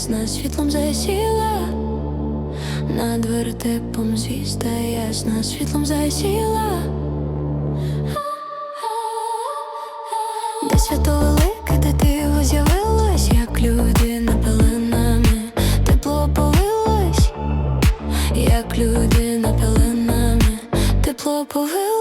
ясна, світлом засіла, над вертепом звізда ясна, світлом засіла. Де свято велике, де диво з'явилось, як людина пеленами, тепло полилось, як людина пеленами, тепло повилось.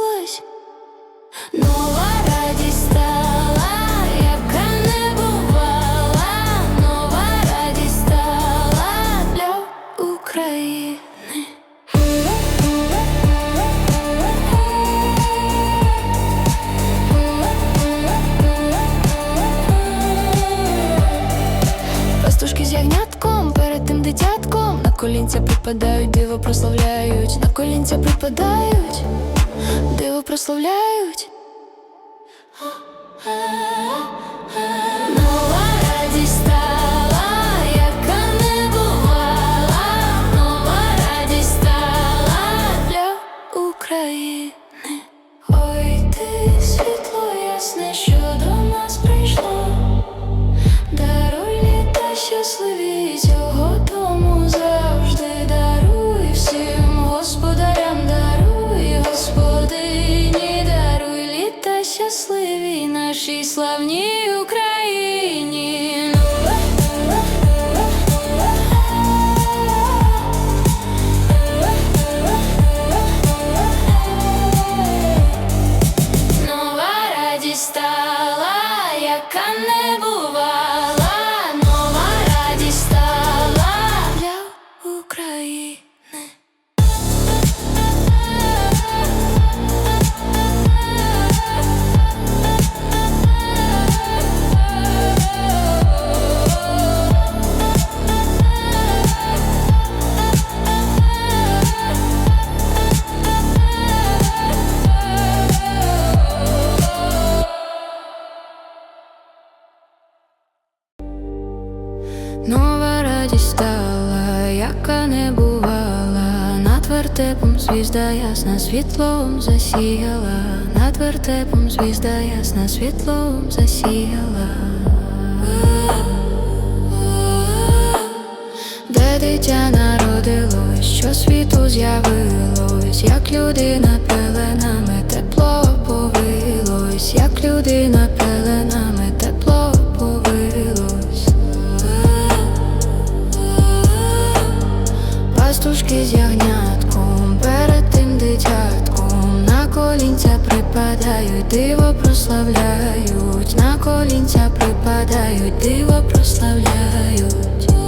Припадають, диво прославляють, на колінця припадають, диво прославляють. Нова радість стала, яка не бувала, над вертепом звізда ясна, світлом засіяла, над вертепом звізда ясна, світлом засіяла. Де дитя народилось, що світу з'явилось, як людина пеленами тепло повилось, як людина пеленами припадають, диво прославляють, на колінця припадають, диво прославляють.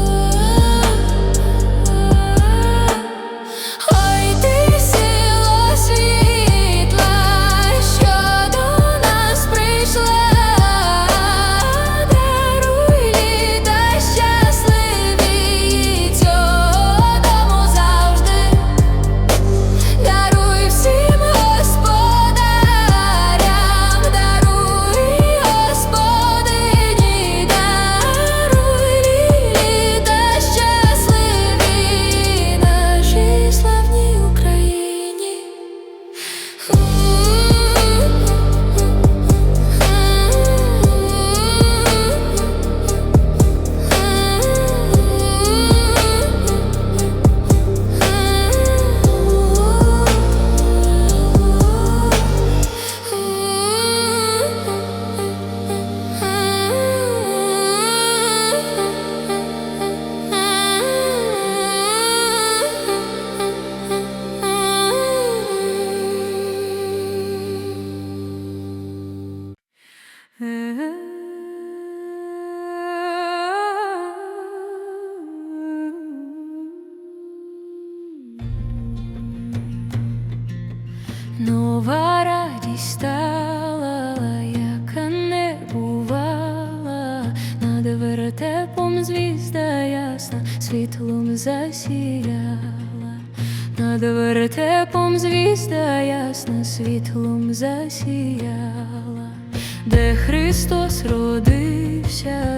Нова радість стала, не бувала, над вертепом звізда ясна, світлом засіяла, над вертепом звізда ясна, світлом засіяла, де Христос родився,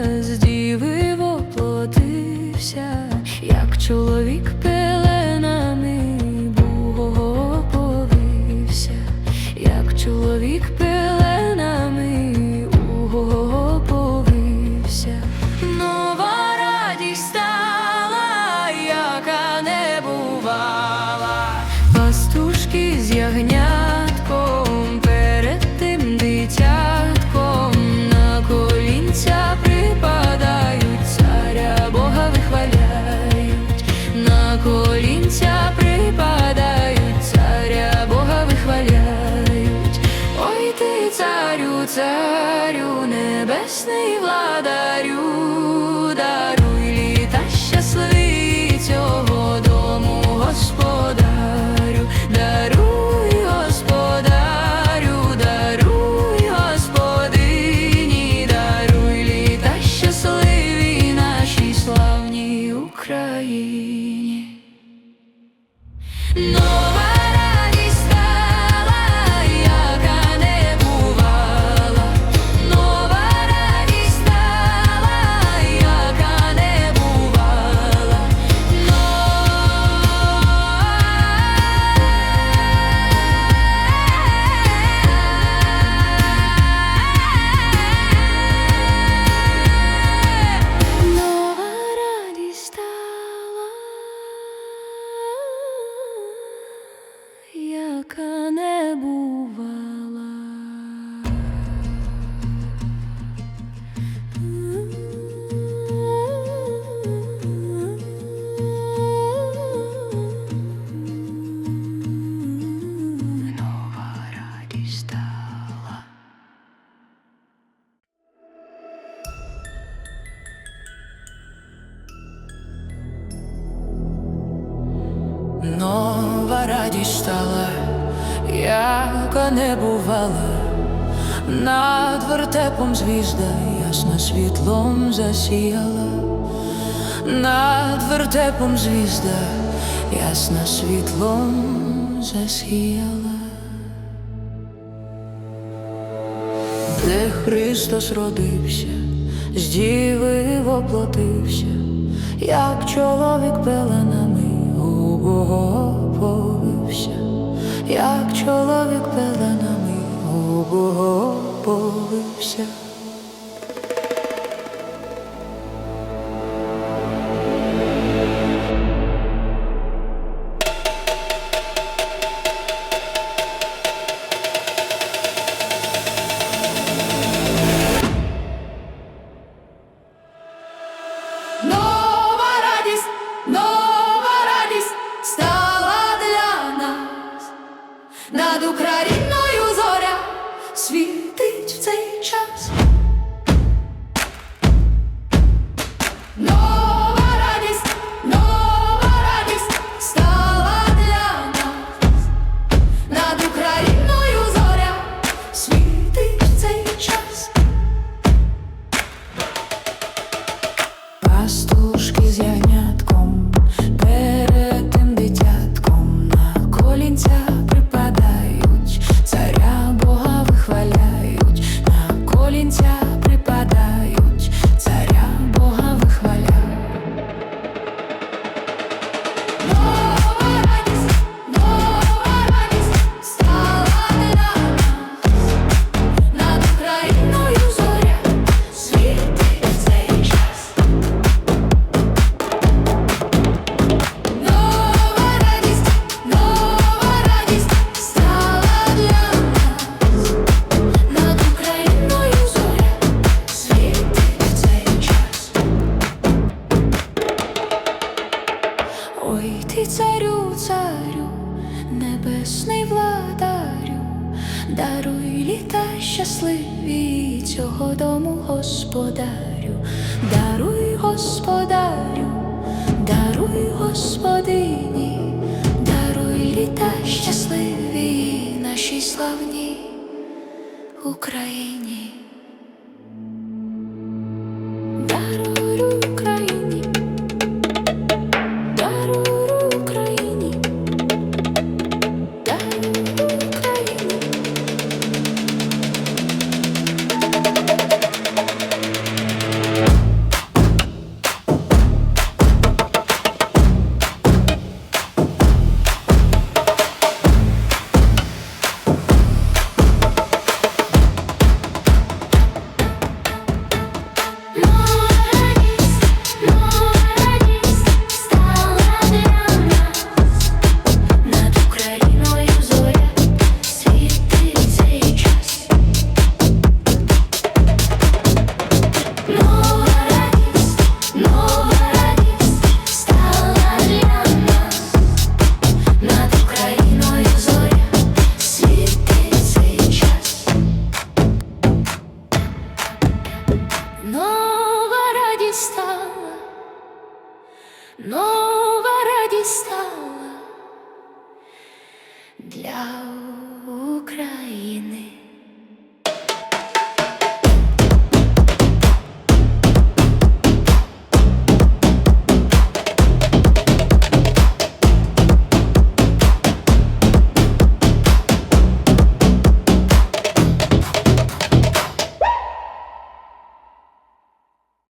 царю небесний владарю. нова радість стала, яка не бувала, над вертепом звізда ясно світлом засіяла, над вертепом звізда ясно світлом засіяла, де Христос родився, з діви воплотився, як чоловік пеленами обуговоповився, як чоловік пеленами обуговоповився. над Україною. господарю, даруй господині, даруй літа щасливі нашій славній Україні.